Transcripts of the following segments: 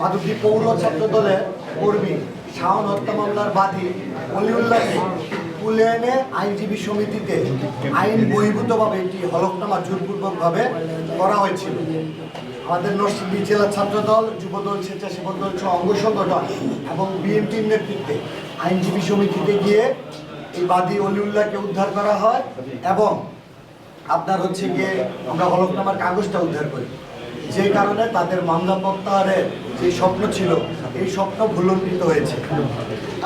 মাধবদী পৌর ছাত্র দলের কর্মী শাওন হত্যা মামলার বাদী অলিউল্লাহকে তুলে আইনজীবী সমিতিতে আইন বহির্ভূতভাবে একটি হলফনামা জোরপূর্বকভাবে করা হয়েছিল। আমাদের নরসিংদী জেলা ছাত্রদল, যুবদল স্বেচ্ছাসেবক দল অঙ্গ সংগঠন এবং বিএনপির নেতৃত্বে আইনজীবী সমিতিতে গিয়ে এই বাদী অলিউল্লাহকে উদ্ধার করা হয় এবং আপনার হচ্ছে গিয়ে আমরা হলফনামার কাগজটা উদ্ধার করি। যে কারণে তাদের মামলা প্রত্যাহারের যে স্বপ্ন ছিল, এই স্বপ্ন ভুলণ্ঠিত হয়েছে।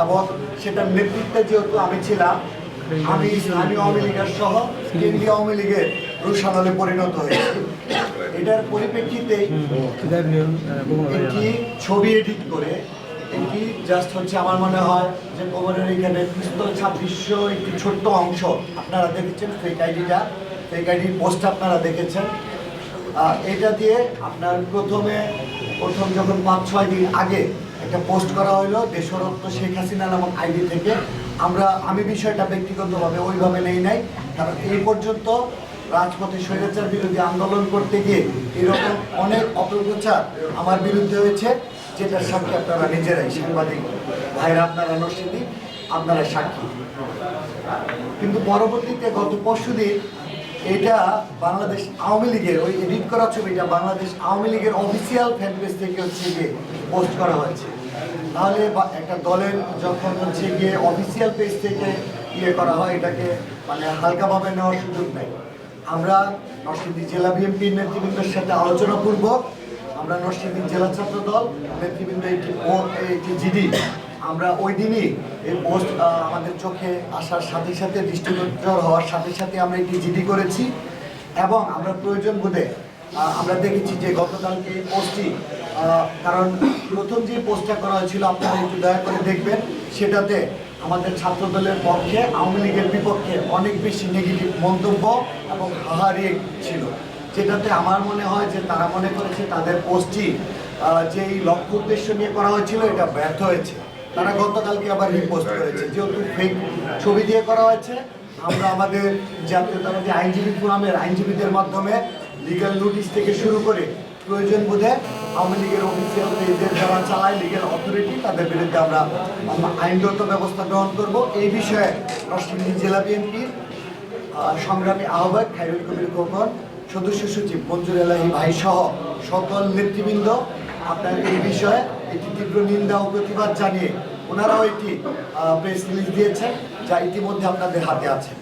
এবং সেটার নেতৃত্বে যেহেতু আমি ছিলাম, আমি স্থানীয় আওয়ামী লীগের সহ কেন্দ্রীয় আওয়ামী লীগের রুশানলে পরিণত হয়েছে। এটার পরিপ্রেক্ষিতেই একটি ছবি এডিট করে, একটি জাস্ট হচ্ছে আমার মনে হয় যে কোমরের এখানে পিস্তল ছাব্বিশশো একটি ছোট্ট অংশ, আপনারা দেখেছেন ফেক আইডিটা ফেক আইডির পোস্ট আপনারা দেখেছেন। এটা দিয়ে আপনার প্রথমে, প্রথম যখন পাঁচ, ছয় দিন আগে একটা পোস্ট করা হলো দেশরত্ন শেখ হাসিনা নামক আইডি থেকে, আমরা, আমি বিষয়টা ব্যক্তিগতভাবে ওইভাবে নেই নাই, কারণ এই পর্যন্ত রাজপথে স্বৈরাচার বিরোধী আন্দোলন করতে গিয়ে এরকম অনেক অপপ্রচার আমার বিরুদ্ধে হয়েছে, যেটার সাক্ষী আপনারা নিজেরাই, সাংবাদিক ভাইরা আপনারা নরসিংদী, আপনারা সাক্ষী। কিন্তু পরবর্তীতে গত পরশুদিন এটা বাংলাদেশ আওয়ামী লীগের, ওই এডিট করা ছবিটা বাংলাদেশ আওয়ামী লীগের অফিসিয়াল ফ্যান পেজ থেকে হচ্ছে গিয়ে পোস্ট করা হয়েছে। তাহলে একটা দলের যখন হচ্ছে গিয়ে অফিসিয়াল পেজ থেকে ইয়ে করা হয়, এটাকে মানে হালকাভাবে নেওয়ার সুযোগ নেই। আমরা নরসিংদী জেলা বিএনপির নেতৃবৃন্দের সাথে আলোচনা পূর্বক আমরা নরসিংদী জেলা ছাত্র দল নেতৃবৃন্দ একটি জিডি আমরা ওই দিনই এই পোস্ট আমাদের চোখে আসার সাথে সাথে, দৃষ্টিগোচর হওয়ার সাথে সাথে আমরা একটি জিডি করেছি। এবং আমরা প্রয়োজন বোধে আমরা দেখেছি যে গতকালকে পোস্টটি কারণ প্রথম যে পোস্টটা করা হয়েছিল, আপনারা একটু দয়া করে দেখবেন, সেটাতে আমাদের ছাত্র দলের পক্ষে, আওয়ামী লীগের বিপক্ষে অনেক বেশি নেগেটিভ মন্তব্য এবং হাহারি ছিল। যেটাতে আমার মনে হয় যে তারা মনে করেছে তাদের পোস্টটি যেই লক্ষ্য উদ্দেশ্য নিয়ে করা হয়েছিল, এটা ব্যর্থ হয়েছে। তারা গতকালকে আবার রিপোস্ট করেছে। যেহেতু ফেক ছবি দিয়ে করা হয়েছে, আমরা আমাদের জাতীয়তাবাদী আইনজীবী ফোরামের আইনজীবীদের মাধ্যমে লিগাল নোটিশ থেকে শুরু করে প্রয়োজন বোধে আওয়ামী লীগের অফিসিয়াল যারা চালায় লিগ্যাল অথরিটি তাদের বিরুদ্ধে আমরা আইনগত ব্যবস্থা গ্রহণ করব। এই বিষয়ে নরসিংদী জেলা বিএনপির সংগ্রামী আহ্বায়ক খাইরুল কবির খোকন, সদস্য সচিব মঞ্জুর এলাহি ভাই সহ সকল নেতৃবৃন্দ আপনার এই বিষয়ে একটি তীব্র নিন্দা ও প্রতিবাদ জানিয়ে ওনারাও একটি প্রেস রিলিজ দিয়েছেন, যা ইতিমধ্যে আপনাদের হাতে আছে।